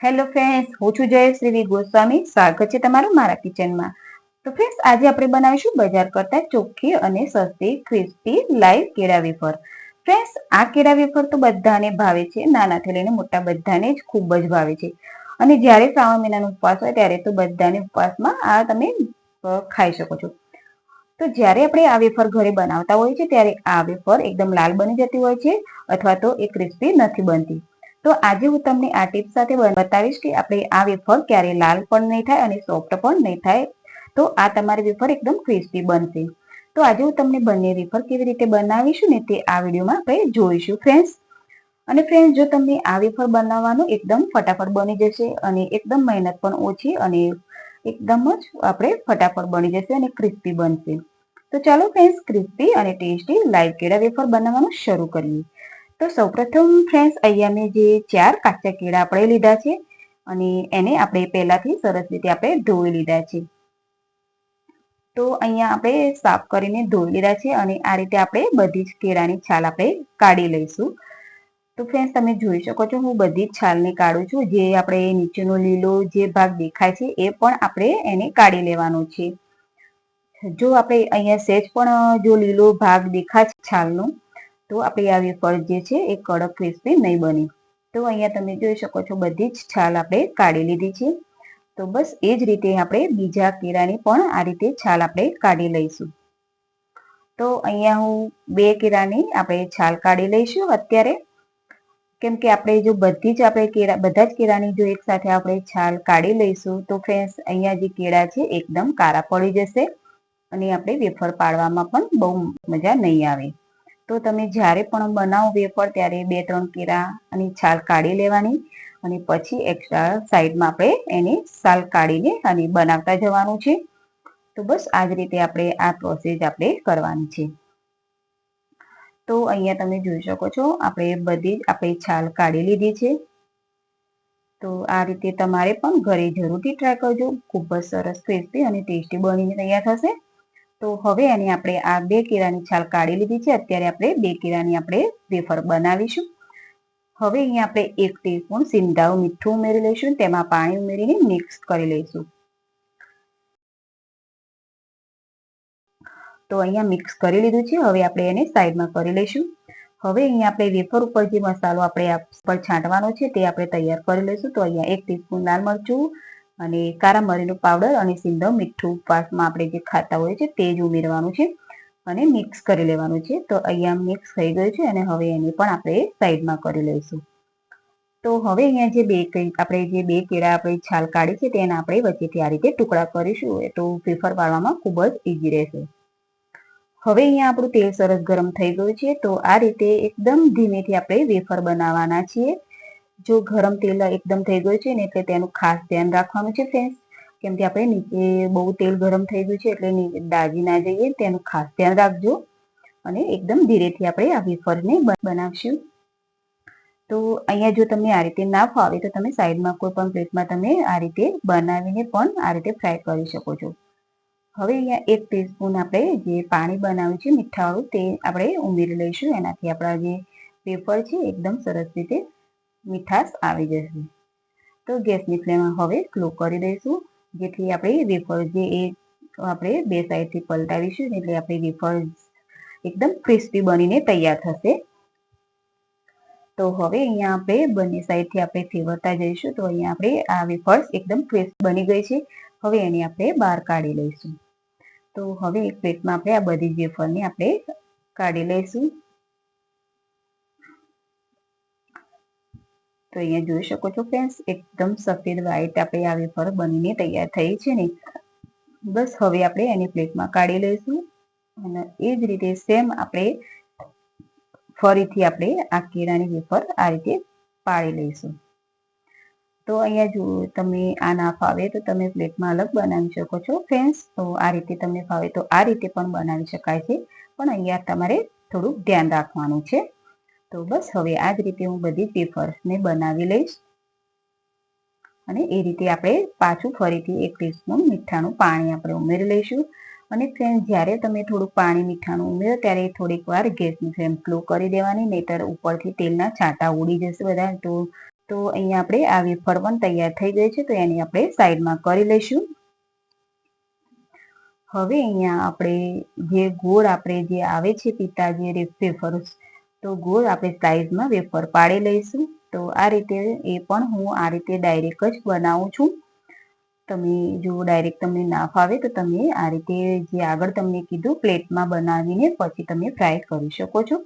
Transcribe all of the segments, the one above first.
Hello friends, હું છું જયશ્રી ગોસ્વામી. સ્વાગત છે તમારું મારા કિચનમાં. તો ફ્રેન્ડ્સ, આજે આપણે બનાવીશું બજાર કરતા ચોખ્ખી અને સસ્તી, ક્રિસ્પી લાઈવ કેળા વેફર. ફ્રેન્ડ્સ, આ કેળા વેફર તો બધાને ભાવે છે. નાનાથી લઈને મોટા બધાને જ ખૂબ જ ભાવે છે. અને જ્યારે શ્રાવણ મહિનાનો ઉપવાસ હોય ત્યારે તો બધાને ઉપવાસમાં આ તમે ખાઈ શકો છો. તો જ્યારે આપણે આ વેફર ઘરે બનાવતા હોઈએ છીએ, ત્યારે આ વેફર એકદમ લાલ બની જતી હોય છે અથવા તો એ ક્રિસ્પી નથી બનતી. તો આજે હું તમને આ ટીપ સાથે બતાવીશ કે આપણે આ વેફર ક્યારે લાલ પણ નહીં થાય અને સોફ્ટ પણ નહીં થાય. તો આ તમારી વેફર એકદમ ક્રિસ્પી બનશે. તો આજે હું તમને બંને વેફર કેવી રીતે બનાવીશું ને તે આ વિડીયોમાં આપણે જોઈશું ફ્રેન્ડ્સ અને ફ્રેન્ડ્સ જો તમને આ વેફર બનાવવાનું એકદમ ફટાફટ બની જશે અને એકદમ મહેનત પણ ઓછી અને એકદમ જ આપણે ફટાફટ બની જશે અને ક્રિસ્પી બનશે. તો ચાલો ફ્રેન્ડ્સ ક્રિસ્પી અને ટેસ્ટી લાઈવ કેળા વેફર બનાવવાનું શરૂ કરીએ. તો સૌપ્રથમ ફ્રેન્ડ્સ અહીંયા મેં જે ચાર કાચા કેળા આપણે લીધા છે અને એને આપણે પહેલાંથી સરસ રીતે આપણે ધોઈ લીધા છે. તો અહીંયા આપણે સાફ કરીને ધોઈ લીધા છે અને આ રીતે આપણે બધી જ કેળાની છાલ આપણે કાઢી લઈશું. તો ફ્રેન્ડ્સ તમે જોઈ શકો છો હું બધી જ છાલને કાઢું છું. જે આપણે નીચેનો લીલો જે ભાગ દેખાય છે એ પણ આપણે એને કાઢી લેવાનો છે. જો આપણે અહીંયા સેજ પણ જો લીલો ભાગ દેખાય છે છાલનો તો આપણી આવી ફળ જે છે એ કડક ક્રિસ્પી નહીં બની. તો અહીંયા તમે જોઈ શકો છો બધી જ છાલ આપણે કાઢી લીધી છે. તો બસ એ જ રીતે આપણે બીજા કેળાની પણ આ રીતે છાલ આપણે કાઢી લઈશું. તો અહીંયા હું બે કેળાની આપણે છાલ કાઢી લઈશું અત્યારે. કેમ કે આપણે જો બધી જ આપણે કેળા બધા જ કેળાની જો એક સાથે આપણે છાલ કાઢી લઈશું, તો ફ્રેન્ડ્સ, અહીંયા જે કેળા છે એકદમ કાળા પડી જશે અને આપણે વેફર પાડવામાં પણ બહુ મજા નહીં આવે. તો તમે જ્યારે પણ બનાવો વેફર ત્યારે બે, ત્રણ કેરા અને છાલ કાઢી લેવાની અને પછી એક્સ્ટ્રા સાઈડમાં આપણે એની છાલ કાઢીને અને બનાવતા જવાનું છે. તો બસ આ જ રીતે આપણે આ પ્રોસેસ આપણે કરવાની છે. તો અહીંયા તમે જોઈ શકો છો, આપણે બધી જ આપણે છાલ કાઢી લીધી છે. તો આ રીતે તમારે પણ ઘરે જરૂરથી ટ્રાય કરજો. ખૂબ જ સરસ ક્રિસ્પી અને ટેસ્ટી બનીને તૈયાર થશે. તો હવે એની આપણે આ બે કેળાની છાલ કાઢી લીધી છે. અત્યારે આપણે બે કેળાની આપણે વેફર બનાવીશું. હવે અહીંયા આપણે એક ટીસ્પૂન સિંધાવ મીઠું ઉમેરી લઈશું તેમાં પાણી ઉમેરીને મિક્સ કરી લઈશું. તો અહીંયા મિક્સ કરી લીધું છે. હવે આપણે એને સાઈડમાં કરી લઈશું. હવે અહીંયા આપણે વેફર ઉપર જે મસાલો આપણે પર છાંટવાનો છે તે આપણે તૈયાર કરી લઈશું. તો અહીંયા એક ટીસ્પૂન લાલ મરચું અને કારા મરીનો પાવડર અને સિંધવ મીઠું ઉપવાસમાં આપણે જે ખાતા હોય છે તે જ ઉમેરવાનું છે અને મિક્સ કરી લેવાનું છે. તો અહીંયા મિક્સ થઈ ગયું છે અને હવે એને પણ આપણે સાઈડમાં કરી લઈશું. તો હવે અહીંયા જે બે આપણે જે બે કેળા આપણે છાલ કાઢી છે તેના આપણે વચ્ચેથી આ રીતે ટુકડા કરીશું. તો પેફર પાડવામાં ખૂબ જ ઈઝી રહેશે. હવે અહીંયા આપણું તેલ સરસ ગરમ થઈ ગયું છે. તો આ રીતે એકદમ ધીમેથી આપણે વેફર બનાવવાના છીએ. જો ગરમ તેલ એકદમ થઈ ગયું છે ને એટલે તેનું ખાસ ધ્યાન રાખવાનું છે ફ્રેન્ડ્સ કેમ કે આપણે નીચે બહુ તેલ ગરમ થઈ ગયું છે એટલે દાજી ના જઈએ તેનું ખાસ ધ્યાન રાખજો. અને એકદમ ધીરેથી આપણે આ વેફરને બનાવશું. તો અહીંયા જો તમને આ રીતે ના ફાવે તો તમે સાઈડમાં કોઈ પણ પ્લેટમાં તમે આ રીતે બનાવીને પણ આ રીતે ફ્રાય કરી શકો છો. હવે અહીંયા એક ટીસ્પૂન આપણે જે પાણી બનાવ્યું છે મીઠાવાળું તે આપણે ઉમેરી લઈશું. એનાથી આપણા જે વેફર છે એકદમ સરસ રીતે મીઠાશ આવી જશે. તો ગેસની ફ્લેમ હવે સ્લો કરી દઈશું, જેથી આપણે વેફર જે એ આપણે બે સાઈડથી પલટાવીશું, એટલે આપણી વેફર એકદમ ક્રિસ્પી બનીને તૈયાર થશે. તો હવે અહીંયા આપણે બંને સાઈડથી આપણે ફેવરતા જઈશું, તો અહીંયા આપણે આ વેફર્સ એકદમ ક્રિસ્પ બની ગઈ છે. હવે એને આપણે બહાર કાઢી લઈશું. તો હવે એક પ્લેટમાં આપણે આ બધી જ વેફરને આપણે કાઢી લઈશું. તો અહીંયા જોઈ શકો છો ફ્રેન્ડ્સ એકદમ સફેદ વ્હાઈટ આપણે આ વેફર બનીને તૈયાર થઈ છે ને. બસ હવે આપણે એની પ્લેટમાં કાઢી લઈશું અને એ જ રીતે સેમ આપણે ફરીથી આપણે આ કેળાની વેફર આ રીતે પાડી લઈશું. તો અહીંયા જો તમે આ ના ફાવે તો તમે પ્લેટમાં અલગ બનાવી શકો છો ફ્રેન્ડ્સ તો આ રીતે તમને ફાવે તો આ રીતે પણ બનાવી શકાય છે. પણ અહીંયા તમારે થોડુંક ધ્યાન રાખવાનું છે. તો બસ હવે આ જ રીતે હું બધી પેપર્સને બનાવી લઈશ. અને એ રીતે આપણે પાછું ફરીથી એક ટીસ્પૂન મીઠાનું પાણી આપણે ઉમેરી લઈશું. અને ફ્રેન્ડ જ્યારે તમે થોડું પાણી મીઠાનું ઉમેરો, ત્યારે થોડીક વાર ગેસની ફ્લેમ સ્લો કરી દેવાની, નહીતર ઉપરથી તેલના છાંટા ઉડી જશે બધા. તો તો અહીંયા આપણે આ વેફર પણ તૈયાર થઈ ગઈ છે, તો એની આપણે સાઈડમાં કરી લઈશું. હવે અહીંયા આપણે જે ગોળ આપણે જે આવે છે પિતા જે વેફર તો ગોળ આપણે સ્લાઇસમાં વેફર પાડી લઈશું. તો આ રીતે એ પણ હું આ રીતે ડાયરેક્ટ જ બનાવું છું. તમે જો ડાયરેક્ટ તમને ના ફાવે તો તમે આ રીતે જે આગળ તમને કીધું પ્લેટમાં બનાવીને પછી તમે ફ્રાય કરી શકો છો.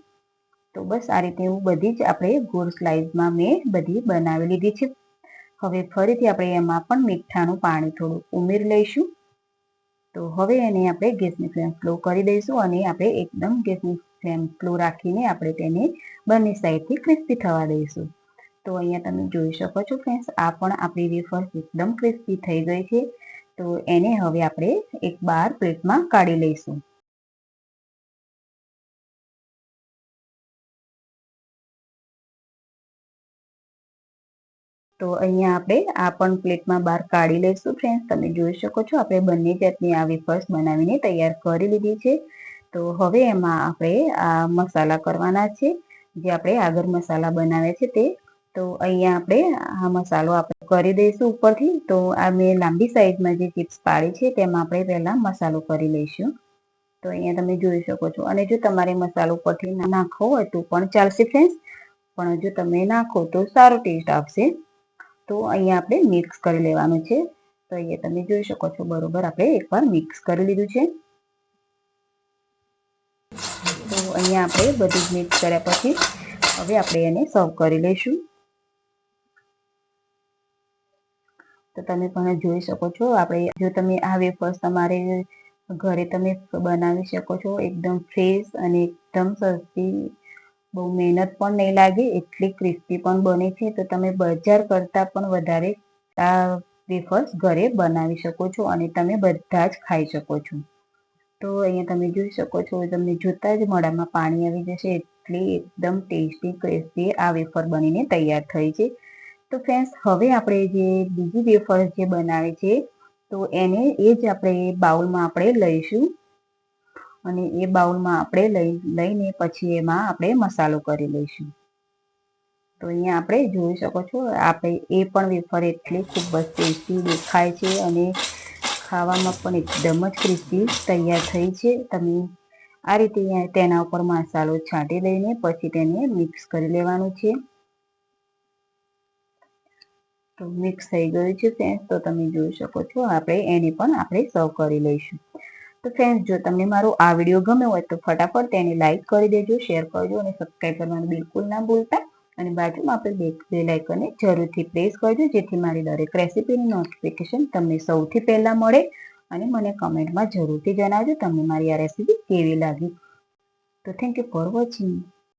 તો બસ આ રીતે હું બધી જ આપણે ગોળ સ્લાઇસમાં મેં બધી બનાવી લીધી છે. હવે ફરીથી આપણે એમાં પણ મીઠાનું પાણી થોડું ઉમેરી લઈશું. તો હવે એને આપણે ગેસની ફ્લેમ સ્લો કરી દઈશું અને આપણે એકદમ ગેસની ફ્લેમ રાખીને આપણે તેને બંને સાઈડથી ક્રિસ્પી થવા દઈશું. તો અહીંયા તમે જોઈ શકો છો ફ્રેન્ડ્સ આ પણ આપણી વેફર એકદમ ક્રિસ્પી થઈ ગઈ છે. તો એને હવે આપણે એક બાર પ્લેટમાં કાઢી લઈશું. તો અહીંયા આપણે આ પણ પ્લેટમાં બહાર કાઢી લઈશું ફ્રેન્ડ્સ તમે જોઈ શકો છો, આપણે બંને જાતની આ વેફર્સ બનાવીને તૈયાર કરી લીધી છે. તો હવે એમાં આપણે આ મસાલા કરવાના છે. જે આપણે આગળ મસાલા બનાવ્યા છે તે. તો અહીંયા આપણે આ મસાલો આપણે કરી દઈશું ઉપરથી. તો આ મેં લાંબી સાઈઝમાં જે ચિપ્સ પાડી છે તેમાં આપણે પહેલાં મસાલો કરી લઈશું. તો અહીંયા તમે જોઈ શકો છો. અને જો તમારે મસાલો ઉપરથી નાખવો હોય તો પણ ચાલશે ફ્રેન્ડ્સ. પણ જો તમે નાખો તો સારો ટેસ્ટ આવશે. તો અહીંયા આપણે મિક્સ કરી લેવાનું છે. તો અહીંયા તમે જોઈ શકો છો બરોબર આપણે એકવાર મિક્સ કરી લીધું છે તો અહીંયા આપણે બધું જ મિક્સ કર્યા પછી હવે આપણે એને સર્વ કરી લઈશું. તો તમે પણ જોઈ શકો છો. આપણે જો તમે આ વેફર્સ તમારે ઘરે તમે બનાવી શકો છો, એકદમ ફ્રેશ અને એકદમ સસ્તી બહુ મહેનત પણ નહીં લાગે, એટલી ક્રિસ્પી પણ બને છે. તો તમે બજાર કરતાં પણ વધારે આ વેફર્સ ઘરે બનાવી શકો છો અને તમે બધા જ ખાઈ શકો છો. તો અહીંયા તમે જોઈ શકો છો, તમને જોતા જ મોઢામાં પાણી આવી જશે, એટલી એકદમ ટેસ્ટી ક્રિસ્પી આ વેફર બનીને તૈયાર થઈ છે. તો ફ્રેન્ડ્સ હવે આપણે જે બીજી વેફર જે બનાવી છે, તો એને એ જ આપણે બાઉલમાં આપણે લઈશું. અને એ બાઉલમાં આપણે લઈ, લઈને પછી એમાં આપણે મસાલો કરી લઈશું. તો અહીંયા આપણે જોઈ શકો છો, આપણે એ પણ વેફર એટલી ખૂબ જ ટેસ્ટી દેખાય છે અને ખાવામાં પણ એકદમ જ ક્રિસ્પી તૈયાર થઈ છે. તમે આ રીતે તેના ઉપર મસાલો છાંટી દઈને પછી તેને મિક્સ કરી લેવાનું છે. તો મિક્સ થઈ ગયું છે ફ્રેન્ડ્સ તો તમે જોઈ શકો છો આપણે એને પણ આપણે સર્વ કરી લઈશું. તો ફ્રેન્ડ્સ જો તમને મારો આ વીડિયો ગમ્યો હોય તો ફટાફટ તેને લાઇક કરી દેજો શેર કરજો અને સબસ્ક્રાઈબ કરવાનું બિલકુલ ના ભૂલતા. અને બાજુમાં આપણે બે બેલ આઇકનને જરૂરથી પ્રેસ કરજો જેથી મારી દરેક રેસીપીની નોટિફિકેશન તમને સૌથી પહેલાં મળે અને મને કમેન્ટમાં જરૂરથી જણાવજો તમને મારી આ રેસીપી કેવી લાગી તો થેન્ક યુ ફોર વોચિંગ